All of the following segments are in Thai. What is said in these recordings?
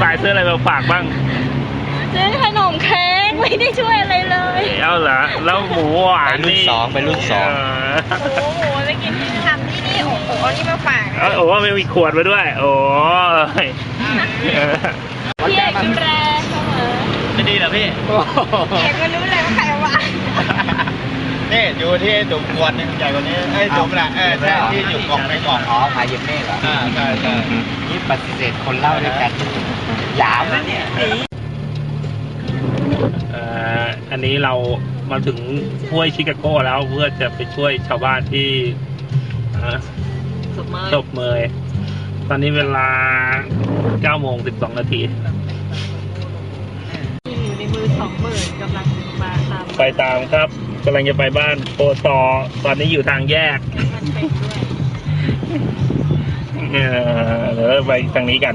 สายซื้ออะไรมาฝากบ้าง ซื้อขนมเค้กไม่ได้ช่วยอะไรเลยเอาเหรอแล้วหมูหวานไปรุ่นสองไปรุ่นสองโอ้โหไปกินที่ทำที่นี่โอ้โหเอานี่มาฝากเออโอ้ไม่มีขวดมาด้วย โอ้ยเออพี่เอกดูแลเสมอไม่ดีเหรอพี่ เอกก็รู้เลยว่าใครเอาวะ นี่อยู่ที่จุ่มกวนเนี่ยใหญ่กว่านี้ไอ้ยจุ่มแหละเออใช่ที่อยู่กล่องในกล่องอ๋อพายเย็นเมฆเหรออ่าใช่ใช่นี่ปฏิเสธคนเล่าด้วยกันหยามนะเนี่ยเอ่ออันนี้เรามาถึงห้วยชิคาโก้แล้วเพื่อจะไปช่วยชาวบ้านที่เอ่อสมมศพเมยตอนนี้เวลา9โมง12 นาทีอยู่ในมือสองหมื่นกำลังมาตามไปตามครับ กำลังจะไปบ้านโปตอตอนนี้อยู่ทางแยกเออเดี๋ยวไปทางนี้กัน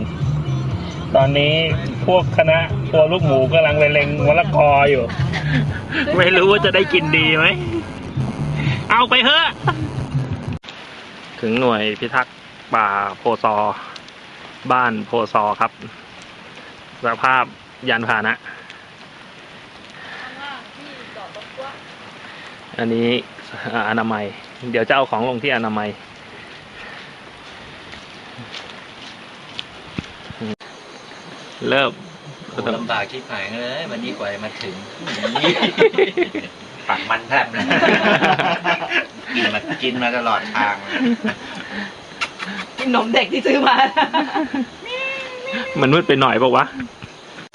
ตอนนี้พวกคณะตัวลูกหมูกำลังไปเล็งมะละกออยู่ ไม่รู้ว่าจะได้กินดีไหม เอาไปเถอะ ถึงหน่วยพิทักษ์ป่าโพซอ บ้านโพซอครับ สภาพยานพาหนะ อันนี้อ่าอนามัย เดี๋ยวจะเอาของลงที่อนามัย เริ่มโอ้ลำบากที่ผายเลย วันนี้กว่าจะมาถึงปากมันแทบนะกินมากินมาตลอดทางเลยกินนมเด็กที่ซื้อมามันมืดไปหน่อยปะวะ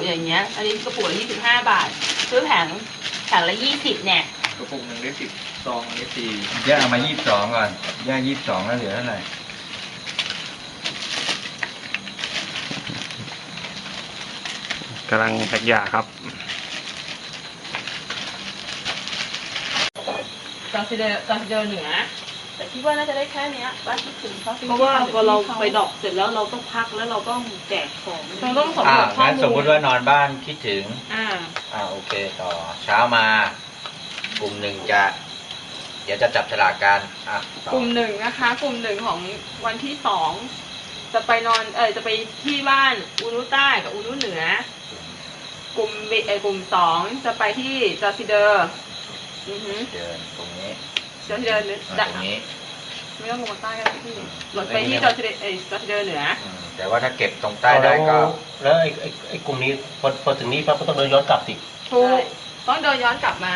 อย่างเงี้ย อันนี้กระปุกละยี่สิบห้าบาท ซื้อแผงแผงละยี่สิบเนี่ย กระปุกหนึ่งได้สิบซองอันนี้สี่แยกเอามายี่สิบสองก่อนแยกยี่สิบสองแล้วเหลือเท่าไหร่กำลังแพ็กยาครับจอร์ซิเดอร์จอร์ซิเดอร์เหนือแต่คิดว่าน่าจะได้แค่เนี้ยบ้านคิดถึงเขาเพราะว่าพอเราไปดอกเสร็จแล้วเราต้องพักแล้วเราต้องแจกของเราต้องสำอ่ารวจข้องั้นมูลสมมติว่านอนบ้านคิดถึง อ่า อ่าโอเคต่อเช้ามา กลุ่มหนึ่งจะ เดี๋ยวจะจับฉลากกันอะต่อกลุ่มหนึ่งนะคะ กลุ่มหนึ่งของวันที่สองจะไปนอนเออจะไปที่บ้านอูนุใต้กับอูนุเหนือ กลุ่มเวเออกลุ่มสองจะไปที่จอร์ซิเดอร์อือหือเดินตรงนี้จอร์ซิเดอร์เหนืออ่าตรงนี้ไม่ต้องลงมาใต้ก็ได้พี่หลดไปที่จอร์ซิเดอร์เอยจอร์ซิเดอร์เหนือ อืมแต่ว่าถ้าเก็บตรงใต้ได้ก็แล้วไอ้ไอ้ไอ้กลุ่มนี้พอพอถึงนี้ปั๊บก็ต้องเดินย้อนกลับสิถูกต้องเดินย้อนกลับมา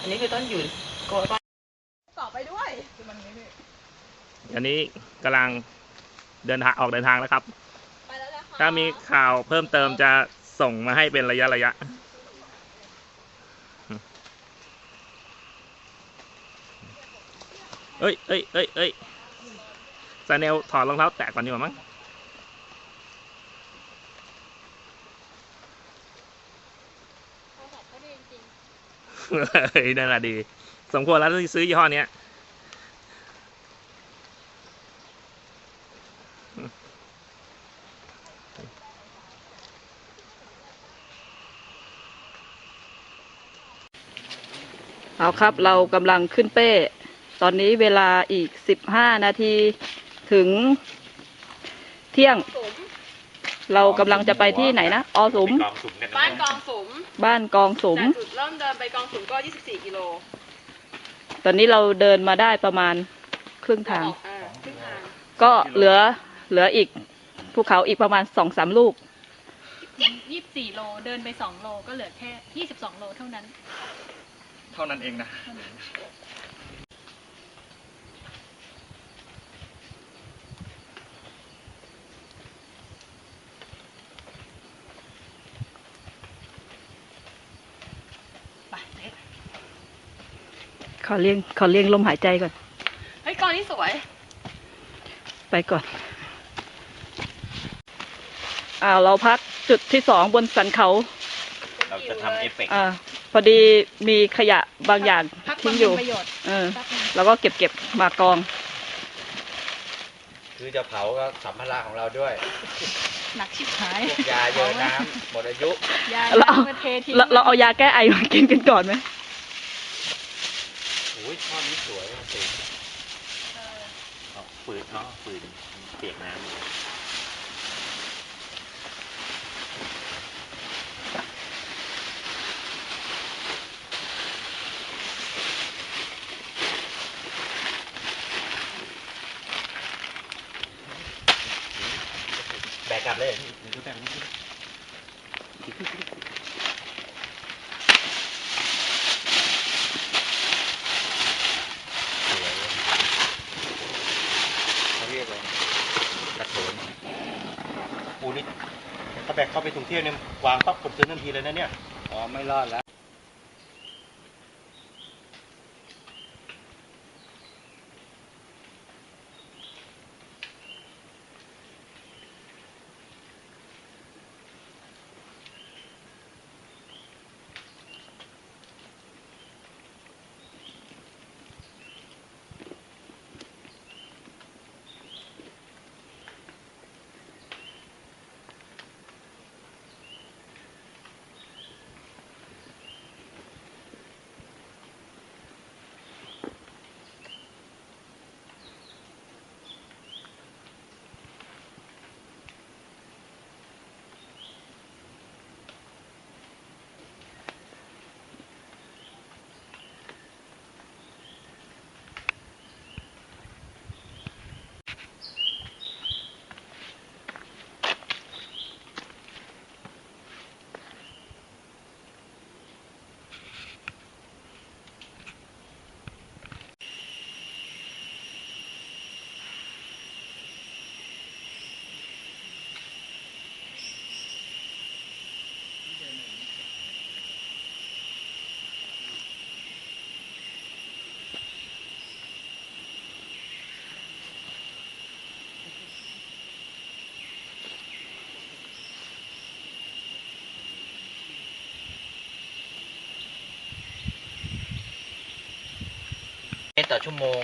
อันนี้คือต้นอยู่โกต้นต่อไปด้วยอันนี้กำลังเดินทางออกเดินทางแล้วครับ ไปแล้วนะคะถ้ามีข่าวเพิ่มเติมจะส่งมาให้เป็นระยะระยะ เอ้ยเอ้ยเอ้ยเอ้ยซาเนลถอดรองเท้าแตะก่อนดีกว่ามั้ง เฮ้ย นั่นแหละดี สมควรแล้วที่ซื้อยี่ห้อเนี้ยเอาครับเรากำลังขึ้นเป้ ตอนนี้เวลาอีกสิบห้านาทีถึงเที่ยง เรากำลังจะไปที่ไหนนะอสุมบ้านกองสุมบ้านกองสุมจากจุดเริ่มเดินไปกองสุมก็ 24 กิโลตอนนี้เราเดินมาได้ประมาณครึ่งทางอ่าครึ่งทางก็เหลือเหลืออีกภูเขาอีกประมาณสองสามลูก24โลเดินไป2โลก็เหลือแค่22โลเท่านั้น เท่านั้นเองนะ ไปเด็ก ขอเลี้ยงขอเลี้ยงลมหายใจก่อน เฮ้ยกองนี้สวย ไปก่อนอ่าเราพักจุดที่สองบนสันเขา เราจะทำเอฟเฟกต์อ่าพอดีมีขยะบางอย่างพักทิ้งบำอยู่เพ็ญประโยชน์เออแป๊บนึงแล้วก็เก็บเก็บมากอง คือจะเผาก็สัมภาระของเราด้วยหนักชิบหายพวกยาเยอะน้ำหมดอายุยาเรายาเททิ้ง เราเราเอายาแก้ไอมากินกันก่อนไหมโอ้ยช่อนี้สวยอะสิฟืนเนาะปืนเปียกน้ำแบกกลับเลยเดี๋ยวดูแบกนี้ เที่ยวเนี่ยวางปั๊บกดซื้อทันทีเลยนะเนี่ย อ๋อ ไม่รอดแล้ว อชั่วโมง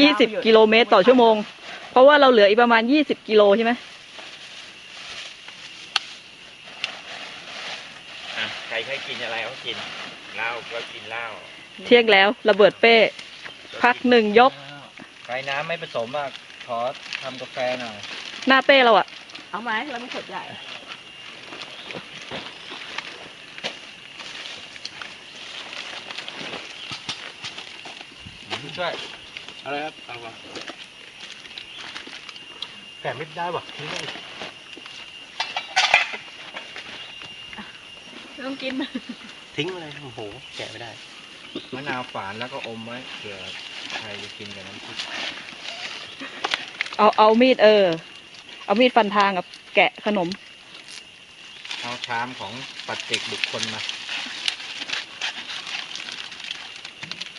ยี่สิบกิโลเมตรต่อชั่วโมง เพราะว่าเราเหลืออีกประมาณยี่สิบกิโลใช่ไหมอะใครใครกินอะไรก็กินเหล้าก็กินเหล้าเที่ยงแล้วระเบิดเป้ พักหนึ่งยก ใครน้ำไม่ผสมอะขอทำกาแฟหน่อย หน้าเป้เราอะเอาไหมเราไม่ขวดใหญ่ ช่วยอะไรครับเอาวะแกะไม่ได้ว่ะทิ้งได้ไม่ต้องกิน ทิ้งอะไรโอ้โห แกะไม่ได้ มะนาวฝานแล้วก็อมไว้เผื่อใครจะกินกับน้ำพริกเอาเอามีดเออ เอามีดฟันทางกับแกะขนม เอาชามของปัจเจกบุคคลมา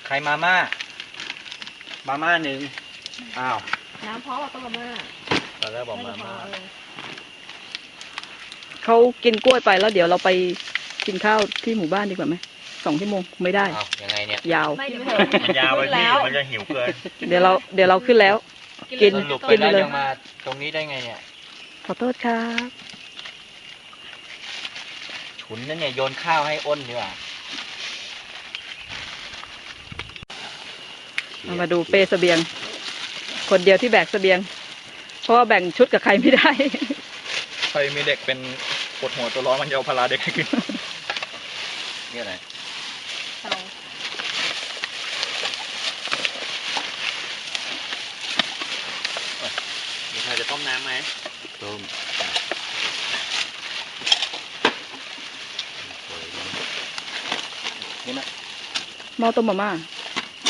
ใครมาม่า มาม่าหนึ่งอ้าวน้ำเพราะว่าต้มมาม่าตอนแรกบอกมาม่าเขากินกล้วยไปแล้วเดี๋ยวเราไปกินข้าวที่หมู่บ้านดีกว่าไหมสองชั่วโมงไม่ได้เอายังไงเนี่ยยาว ไม่เดี๋ยวมันยาวไปขึ้นพี่แล้วมันจะหิวเกินเดี๋ยวเราเดี๋ยวเราขึ้นแล้ว กิน สรุปไปกินแล้วเลยยังมาตรงนี้ได้ไงเนี่ยขอโทษครับ ฉุนนั่นเนี่ยโยนข้าวให้อ้นดีกว่า เอามาดูเป้เสบียง คนเดียวที่แบกเสบียง เพราะว่าแบ่งชุดกับใครไม่ได้ ใครมีเด็กเป็นปวดหัวตัวร้อนมันจะเอาพาราเด็กให้กินนี่อะไรมีใครจะต้มน้ำไหมต้มหม้อต้มมาม่า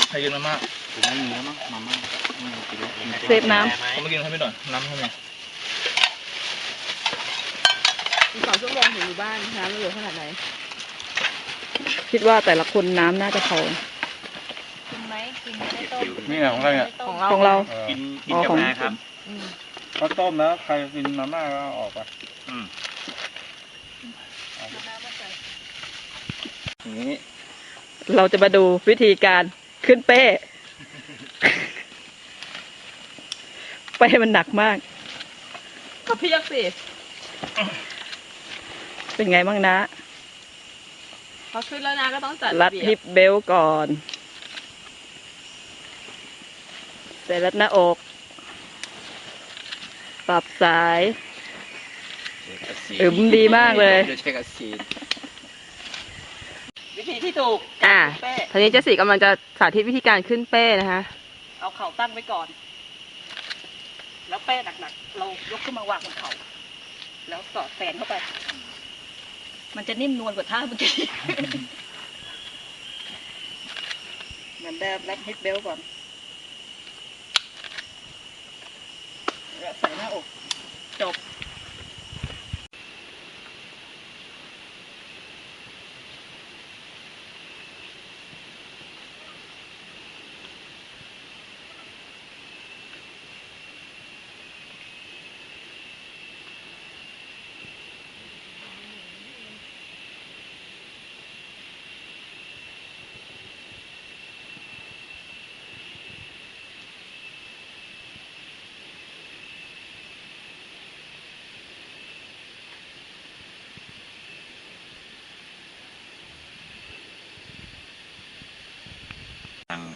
ใครกินมาม่า ผมไม่มีแล้วมั้งมาม่าไม่กินแล้วเซฟน้ผมไม่กินให้ไม่หน่อย น้ำให้ไหมอีกสองชั่วโมงถึงอยู่บ้านน้ำเหลือขนาดไหนคิดว่าแต่ละคนน้ำน่าจะพอ กินไหมกินไม่ได้ต้มนี่ของใครเนี่ยของเราของเรา กินกินอ๋อกับของนาครับ อืมเขาต้มแล้วใครกินมาม่าก็เอาออกไปอืมอย่างนี้เราจะมาดูวิธีการขึ้นเป้ เป้มันหนักมาก ก็พี่ยักษ์สิ เป็นไงบ้างนะ พอขึ้นแล้วนะก็ต้องจัดรัดระเบียบฮิปเบลต์ก่อนเสร็จรัดหน้าอก ปรับสาย อึมดีมากเลย เช็คอาซีดวิธีที่ถูกอ่าเป้ทีนี้เจสซี่กำลังจะสาธิตวิธีการขึ้นเป้นะคะ เอาเข่าตั้งไว้ก่อน แล้วแป้หนักๆ เรายกขึ้นมาวางบนเขาแล้วสอดแฟนเข้าไป มันจะนิ่มนวลกว่าท่าเมื่อกี้เหมือนเดิมรัดฮิตเบลก่อนแล้วใส่หน้าอก จบ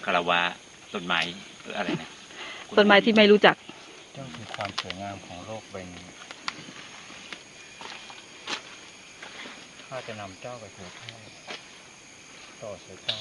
คาราวะต้นไม้อะไรนะต้นไม้ที่ไม่รู้จักเจ้าคือความสวยงามของโลกใบนี้ข้าจะนำเจ้าไปเผยแพร่ต่อสายตา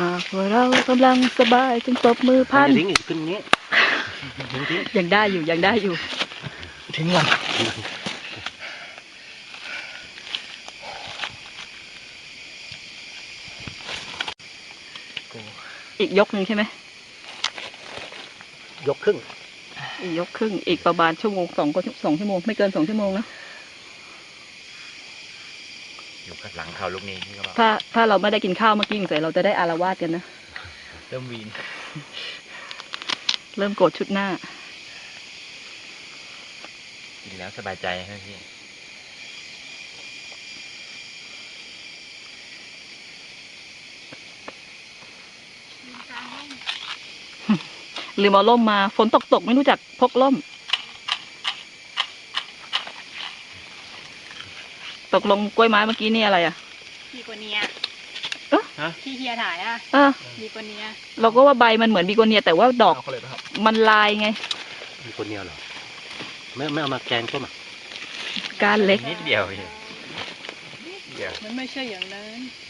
หากว่าเรากำลังสบายจงตบมือพันทิ้งอีกขึ้นนี้ทิ้งทิ้งยังได้อยู่ยังได้อยู่ ทิ้งมันอีกยกหนึ่งใช่ไหมยกครึ่ง อีกยกครึ่ง อีกประมาณชั่วโมงสองก็สองชั่วโมง ไม่เกินสองชั่วโมงนะ อยู่ข้างหลังเขาลูกนี้นี่ก็บอกถ้าถ้าเราไม่ได้กินข้าวเมื่อกี้สงสัยเราจะได้อารวาสกันนะ เริ่มวีน เริ่มโกรธชุดหน้า กินแล้วสบายใจใช่ไหมพี่ลืมเอาล่มมา ฝนตกตกไม่รู้จักพกล่ม ตกลงกล้วยไม้เมื่อกี้นี่อะไรอะดีกว่าเนียเอ๊ะที่เฮียถ่ายอะเออดีกว่าเนีย เราก็ว่าใบมันเหมือนบีโกเนีย แต่ว่าดอก เอาเขาเลยนะครับมันลายไง มีคนเดียวเหรอ ไม่ไม่เอามาแกงส้มอะ การเล็ก นิดเดียวเองนิดเดียว มันไม่ใช่อย่างนั้นน